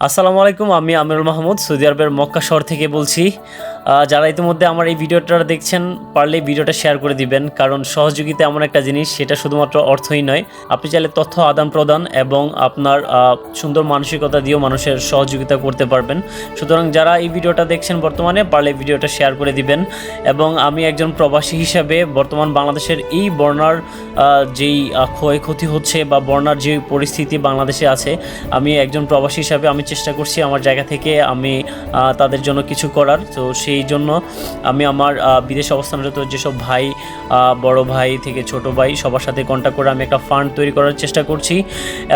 আসসালামু আলাইকুম আমি আমিরুল মাহমুদ সৌদি আরবের মক্কা শহর থেকে বলছি। যারা ইতিমধ্যে আমার এই ভিডিওটা দেখছেন পারলে ভিডিওটা শেয়ার করে দিবেন কারণ সহযোগিতা এমন একটা জিনিস সেটা শুধুমাত্র অর্থই নয় আপনি চাইলে তথ্য আদান প্রদান এবং আপনার সুন্দর মানসিকতা দিয়েও মানুষের সহযোগিতা করতে পারবেন। সুতরাং যারা এই ভিডিওটা দেখছেন বর্তমানে পারলে ভিডিওটা শেয়ার করে দিবেন। এবং আমি একজন প্রবাসী হিসাবে বর্তমান বাংলাদেশের এই আহ, যেই ক্ষয়ক্ষতি হচ্ছে বা বন্যার যে পরিস্থিতি বাংলাদেশে আছে আমি একজন প্রবাসী হিসাবে আমি চেষ্টা করছি আমার জায়গা থেকে আমি তাদের জন্য কিছু করার। তো সেই জন্য আমি আমার বিদেশে অবস্থানরত যেসব ভাই বড় ভাই থেকে ছোট ভাই, সবার সাথে কন্ট্যাক্ট করে আমি একটা ফান্ড তৈরি করার চেষ্টা করছি।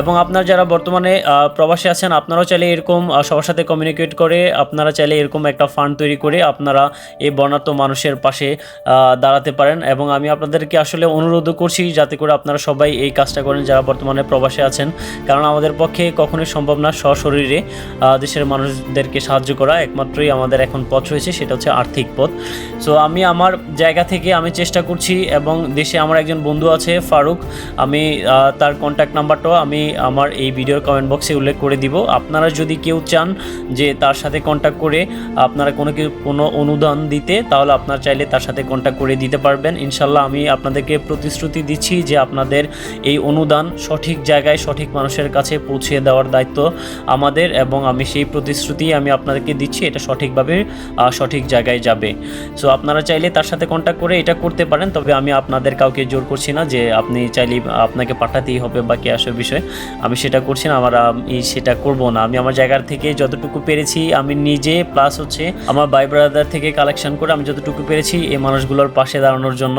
এবং আপনার যারা বর্তমানে প্রবাসে আছেন, আপনারাও চাইলে এরকম সবার সাথে কমিউনিকেট করে, আপনারা চাইলে এরকম একটা ফান্ড তৈরি করে আপনারা এই বর্ণাত্ম মানুষের পাশে দাঁড়াতে পারেন। এবং আমি আপনাদেরকে আসলে অনুরোধও করছি, যাতে করে আপনারা সবাই এই কাজটা করেন, যারা বর্তমানে প্রবাসে আছেন। কারণ আমাদের পক্ষে কখনোই সম্ভব না সশরীরে দেশের মানুষদেরকে সাহায্য করা। একমাত্রই আমাদের এখন পথ রয়েছে, সেটা হচ্ছে আর্থিক পথ। সো আমি আমার জায়গা থেকে আমি চেষ্টা করছি এবং দেশে আমার একজন বন্ধু আছে ফারুক। আমি তার কন্ট্যাক্ট নাম্বারটাও আমি আমার এই ভিডিওর কমেন্ট বক্সে উল্লেখ করে দিব। আপনারা যদি কেউ চান যে তার সাথে কন্ট্যাক্ট করে আপনারা কোনো কোনো অনুদান দিতে তাহলে আপনারা চাইলে তার সাথে কন্ট্যাক্ট করে দিতে পারবেন। ইনশাল্লাহ আমি আপনাদেরকে প্রতিশ্রুতি দিচ্ছি যে আপনাদের এই অনুদান সঠিক জায়গায় সঠিক মানুষের কাছে পৌঁছে দেওয়ার দায়িত্ব আমাদের এবং আমি সেই প্রতিশ্রুতি আমি আপনাদেরকে দিচ্ছি। এটা সঠিকভাবে আহ, সঠিক জায়গায় যাবে। সো আপনারা চাইলে তার সাথে কন্ট্যাক্ট করে এটা করতে পারেন, তবে আমি আপনাদের কাউকে জোর করছি না যে আপনি চাইলে আপনাকে পাঠাতেই হবে বা কে আসবে বিষয়। আমি সেটা করছি না, আমার, আমি সেটা করব না। আমি আমার জায়গার থেকে যতটুকু পেরেছি, আমি নিজে প্লাস হচ্ছে আমার ভাই ব্রাদার থেকে কালেকশন করে আমি যতটুকু পেরেছি এই মানুষগুলোর পাশে দাঁড়ানোর জন্য।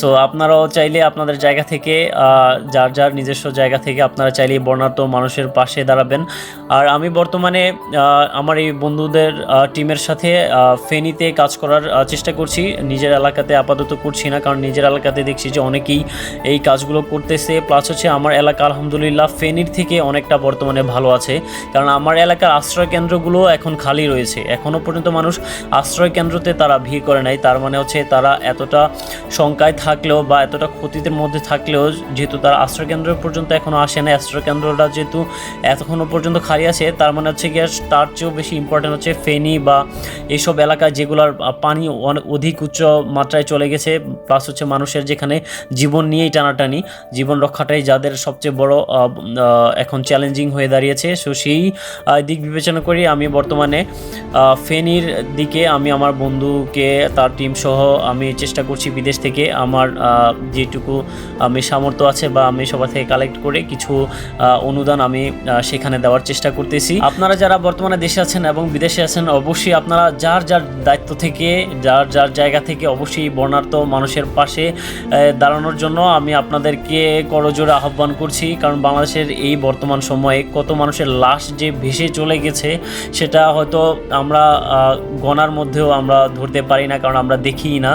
সো আপনারাও চাইলে আপনাদের জায়গা থেকে যার যার নিজস্ব জায়গা থেকে আপনারা চাইলে বর্ণাঢ্য মানুষের পাশে দাঁড়াবেন। আর আমি বর্তমানে আমার এই বন্ধুদের টিমের সাথে ফেনীতে কাজ করার চেষ্টা করছি। নিজের এলাকাতে আপাতত করছি না, কারণ নিজের এলাকাতে দেখছি যে অনেকেই এই কাজগুলো করতেছে। প্লাস হচ্ছে আমার এলাকা, আলহামদুলিল্লাহ, ফেনীর থেকে অনেকটা বর্তমানে ভালো আছে। কারণ আমার এলাকার আশ্রয় কেন্দ্রগুলো এখন খালি রয়েছে। এখনও পর্যন্ত মানুষ আশ্রয় কেন্দ্রতে তারা ভিড় করে নাই। তার মানে হচ্ছে তারা এতটা শঙ্কায় থাকলেও বা এতটা ক্ষতিদের মধ্যে থাকলেও যেহেতু তারা আশ্রয় কেন্দ্র পর্যন্ত এখনও আসে না আশ্রয় কেন্দ্রটা যেহেতু এতক্ষণও পর্যন্ত খালি আছে, তার মানে হচ্ছে গিয়ে তার চেয়েও বেশি ইম্পর্টেন্ট হচ্ছে ফেনী বা এইসব এলাকায় যেগুলোর পানি অধিক উচ্চ মাত্রায় চলে গেছে প্লাস হচ্ছে মানুষের যেখানে জীবন নিয়েই টানাটানি, জীবন রক্ষাটাই যাদের সবচেয়ে বড় এখন চ্যালেঞ্জিং হয়ে দাঁড়িয়েছে। সো সেই দিক বিবেচনা করি আমি বর্তমানে ফেনীর দিকে আমি আমার বন্ধুকে, তার টিম সহ আমি চেষ্টা করছি বিদেশ থেকে আমার যেটুকু আমি সামর্থ্য আছে বা আমি সবার থেকে কালেক্ট করে কিছু অনুদান আমি সেখানে দেওয়ার চেষ্টা করতেছি। আপনারা যারা বর্তমানে দেশে আছেন এবং বিদেশে আছেন, অবশ্যই আপনারা যার যার দায়িত্ব থেকে, যার যার জায়গা থেকে অবশ্যই বর্ণার্থ মানুষের পাশে দাঁড়ানোর জন্য আমি আপনাদেরকে করজোরে আহ্বান করছি। কারণ বাংলাদেশের এই বর্তমান সময়ে কত মানুষের লাশ যে ভেসে চলে গেছে, সেটা হয়তো আমরা গণার মধ্যেও আমরা ধরতে পারি না, কারণ আমরা দেখিই না।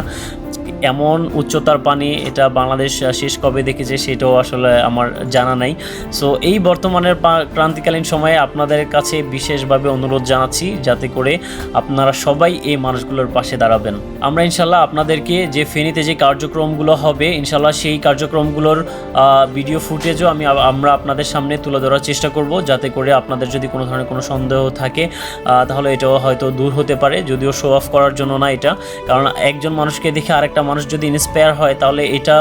এমন উচ্চতার পানি এটা বাংলাদেশ শেষ কবে দেখেছে সেটাও আসলে আমার জানা নাই। সো এই বর্তমানের ক্রান্তিকালীন সময়ে আপনাদের কাছে বিশেষভাবে অনুরোধ জানাচ্ছি যাতে করে আপনারা সবাই এই মানুষগুলোর পাশে দাঁড়াবেন। আমরা ইনশাল্লাহ আপনাদেরকে যে ফেনীতে যে কার্যক্রমগুলো হবে, ইনশাল্লাহ সেই কার্যক্রমগুলোর ভিডিও ফুটেজও আমি আমরা আপনাদের সামনে তুলে ধরার চেষ্টা করব যাতে করে আপনাদের যদি কোনো ধরনের কোনো সন্দেহ থাকে তাহলে এটাও হয়তো দূর হতে পারে। যদিও শো অফ করার জন্য না এটা, কারণ একজন মানুষকে দেখে আরেকটা মানুষ যদি ইন্সপায়ার হয়, তাহলে এটা,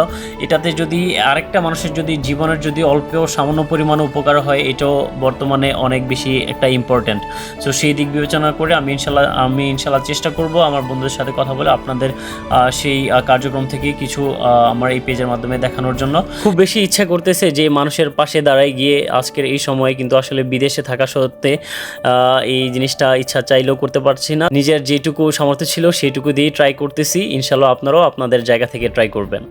এটাতে যদি আরেকটা মানুষের যদি জীবনের যদি অল্প সামান্য পরিমাণে উপকার হয়, এটাও বর্তমানে অনেক বেশি একটা ইম্পর্ট্যান্ট সো সেই দিক বিবেচনা করে আমি ইনশাল্লাহ আমি ইনশাল্লাহ চেষ্টা করব আমার বন্ধুদের সাথে কথা বলে আপনাদের সেই কার্যক্রম থেকে কিছু আমার এই পেজের মাধ্যমে দেখানোর জন্য। খুব বেশি ইচ্ছা করতেছে যে মানুষের পাশে দাঁড়ায় গিয়ে আজকের এই সময়ে কিন্তু আসলে বিদেশে থাকা সত্ত্বে এই জিনিসটা ইচ্ছা চাইলেও করতে পারছি না। নিজের যেটুকু সামর্থ্য ছিল, সেটুকু দিয়েই ট্রাই করতেছি। ইনশাল্লাহ আপনারাও আপনাদের জায়গা থেকে ট্রাই করবেন।